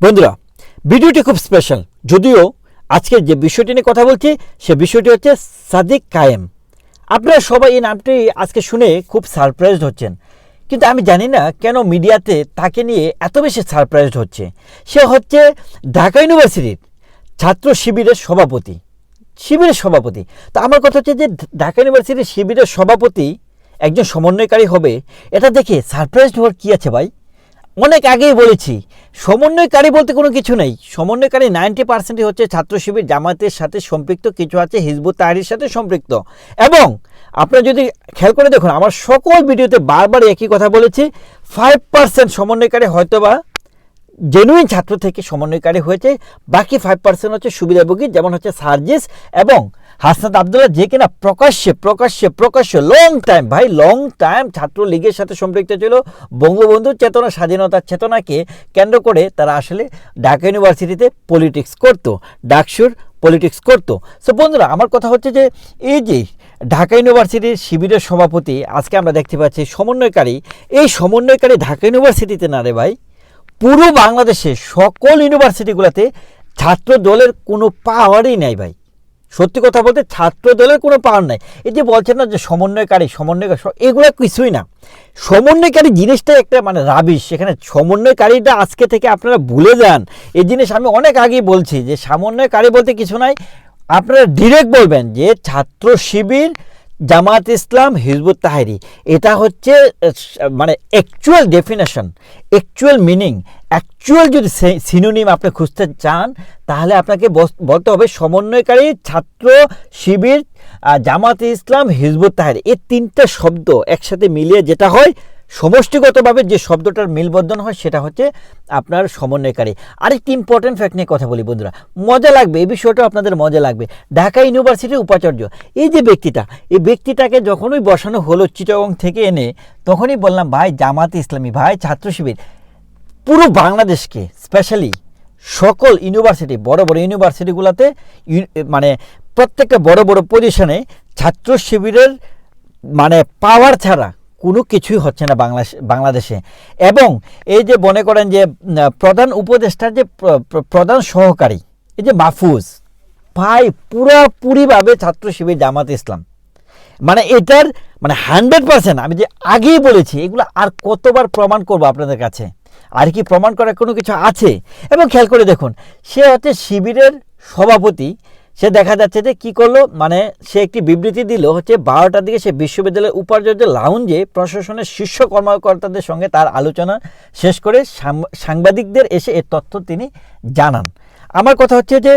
বন্ধুরা, ভিডিওটি খুব স্পেশাল যদিও আজকে যে বিষয়টি নিয়ে কথা বলছি, সে বিষয়টি হচ্ছে সাদিক কায়েম। আপনারা সবাই এই নামটি আজকে শুনে খুব সারপ্রাইজড হচ্ছেন। কিন্তু আমি জানি না কেন মিডিয়াতে তাকে নিয়ে এত বেশি সারপ্রাইজড হচ্ছে। সে হচ্ছে ঢাকা ইউনিভার্সিটির ছাত্র শিবিরের সভাপতি। শিবিরের সভাপতি। তা আমার কথা হচ্ছে যে ঢাকা ইউনিভার্সিটির শিবিরের সভাপতি একজন সমন্বয়কারী হবে, এটা দেখে সারপ্রাইজড হওয়ার কী আছে ভাই? অনেক আগেই বলেছি, সমন্বয়কারী বলতে কোনো কিছু নেই। সমন্বয়কারী নাইনটি পার্সেন্টই হচ্ছে ছাত্র শিবির জামাতের সাথে সম্পৃক্ত, কিছু আছে হিজবু তাহারির সাথে সম্পৃক্ত। এবং আপনারা যদি খেয়াল করে দেখুন, আমার সকল ভিডিওতে বারবার একই কথা বলেছি ফাইভ পার্সেন্ট সমন্বয়কারী হয়তোবা জেনুইন ছাত্র থেকে সমন্বয়কারী হয়েছে, বাকি ফাইভ পার্সেন্ট হচ্ছে সুবিধাভোগী, যেমন হচ্ছে সার্জিস এবং হাসনাত আবদুল্লাহ যে কিনা প্রকাশ্যে প্রকাশ্যে প্রকাশ্যে লং টাইম ভাই লং টাইম ছাত্র লীগের সাথে সম্পৃক্ত ছিল। বঙ্গবন্ধু চেতনা, স্বাধীনতার চেতনাকে কেন্দ্র করে তারা আসলে ঢাকা ইউনিভার্সিটিতে পলিটিক্স করতো, ডাকসুর পলিটিক্স করতো। সো বন্ধুরা, আমার কথা হচ্ছে যে, এই যে ঢাকা ইউনিভার্সিটির শিবিরের সভাপতি, আজকে আমরা দেখতে পাচ্ছি সমন্বয়কারী। এই সমন্বয়কারী ঢাকা ইউনিভার্সিটিতে না রে ভাই? পুরো বাংলাদেশে সকল ইউনিভার্সিটিগুলোতে ছাত্র দলের কোনো পাওয়ারই নেই ভাই। সত্যি কথা বলতে ছাত্র দলের কোনো পাওয়ার নাই। এই যে বলছেন না যে সমন্বয়কারী সমন্বয়কারী এগুলো কিছুই না। সমন্বয়কারী জিনিসটাই একটা মানে রাবিশ। সেখানে সমন্বয়কারীটা আজকে থেকে আপনারা ভুলে যান। এই জিনিস আমি অনেক আগেই বলছি যে, সমন্বয়কারী বলতে কিছু নাই। আপনারা ডিরেক্ট বলবেন যে ছাত্র শিবির জামাত ইসলাম হিজবুত তাহারি। এটা হচ্ছে মানে actual definition actual meaning actual যদি সিনোনিম আপনি খুঁজতে চান, তাহলে আপনাকে বলতে হবে সমন্বয়কারী ছাত্র শিবির জামাতে ইসলাম হিজবুত তাহারি। এই তিনটা শব্দ একসাথে মিলিয়ে যেটা হয় সমষ্টিগতভাবে যে শব্দটার মিলবদ্ধন হয় সেটা হচ্ছে আপনার সমন্বয়কারী। আরেকটি ইম্পর্টেন্ট ফ্যাক্ট নিয়ে কথা বলি বন্ধুরা। মজা লাগবে, এই বিষয়টা আপনাদের মজা লাগবে। ঢাকা ইউনিভার্সিটির উপাচার্য, এই যে ব্যক্তিটা, এই ব্যক্তিটাকে যখনই বসানো হলো চিটাগং থেকে এনে, তখনই বললাম, ভাই, জামাত ইসলামী, ভাই, ছাত্র শিবির। পুরো বাংলাদেশকে স্পেশালি সকল ইউনিভার্সিটি, বড় বড় ইউনিভার্সিটিগুলোতে, ইউ- মানে প্রত্যেকটা বড় বড় পজিশনে ছাত্র শিবিরের মানে পাওয়ার ছাড়া কোনো কিছুই হচ্ছে না বাংলাদেশ, বাংলাদেশে। এবং এই যে মনে করেন যে প্রধান উপদেষ্টার যে প্র- প্র- প্রধান সহকারী, এই যে মাহফুজ, ভাই পুরাপুরিভাবে ছাত্র শিবির জামাত ইসলাম। মানে এটার মানে হান্ড্রেড পার্সেন্ট আমি যে আগেই বলেছি, এগুলো আর কতবার প্রমাণ করব আপনাদের কাছে? আর কি প্রমাণ করার কোনো কিছু আছে? এবং খেয়াল করে দেখুন, সে হচ্ছে শিবিরের সভাপতি সে দেখা যাচ্ছে যে কি করল? মানে সে একটি বিবৃতি দিল হচ্ছে বারোটার দিকে সে বিশ্ববিদ্যালয়ের উপাচার্য লাউঞ্জে প্রশাসনের শীর্ষ কর্মকর্তাদের সঙ্গে তার আলোচনা শেষ করে সাংবাদিকদের এসে এর তথ্য তিনি জানান। আমার কথা হচ্ছে যে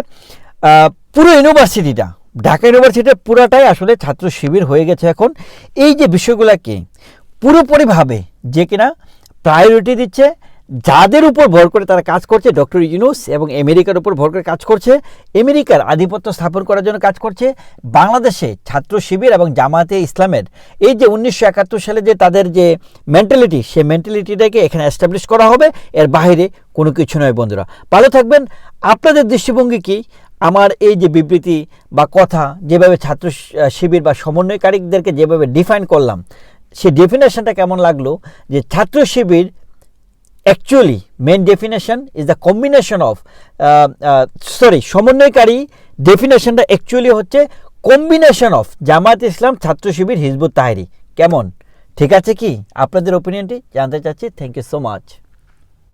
পুরো ইউনিভার্সিটিটা, ঢাকা ইউনিভার্সিটির পুরাটাই আসলে ছাত্র শিবির হয়ে গেছে এখন। এই যে বিষয়গুলোকে পুরোপুরিভাবে যে কিনা প্রায়োরিটি দিচ্ছে যাদের উপর ভর করে তারা কাজ করছে, ডক্টর ইউনুস এবং আমেরিকার উপর ভর করে কাজ করছে, আমেরিকার আধিপত্য স্থাপন করার জন্য কাজ করছে, বাংলাদেশে ছাত্র শিবির এবং জামাতে ইসলামের। এই যে উনিশশো একাত্তর সালে যে তাদের যে মেন্টালিটি সেই মেন্টালিটিটাকে এখানে এস্টাবলিশ করা হবে, এর বাইরে কোনো কিছু নয় বন্ধুরা। ভালো থাকবেন। আপনাদের দৃষ্টিভঙ্গি কি? আমার এই যে বিবৃতি বা কথা, যেভাবে ছাত্র শিবির বা সমন্বয়কারীদেরকে যেভাবে ডিফাইন করলাম, সেই ডেফিনেশনটা কেমন লাগল? যে Chhatra Shibir actually main definition is the combination of sorry সমন্বয়কারী ডেফিনেশনটা অ্যাকচুয়ালি হচ্ছে combination of Jamaat Islam, Chhatra Shibir, Hizb ut তাহারি। কেমন? ঠিক আছে কি? আপনাদের ওপিনিয়নটি জানতে চাচ্ছি। Thank you so much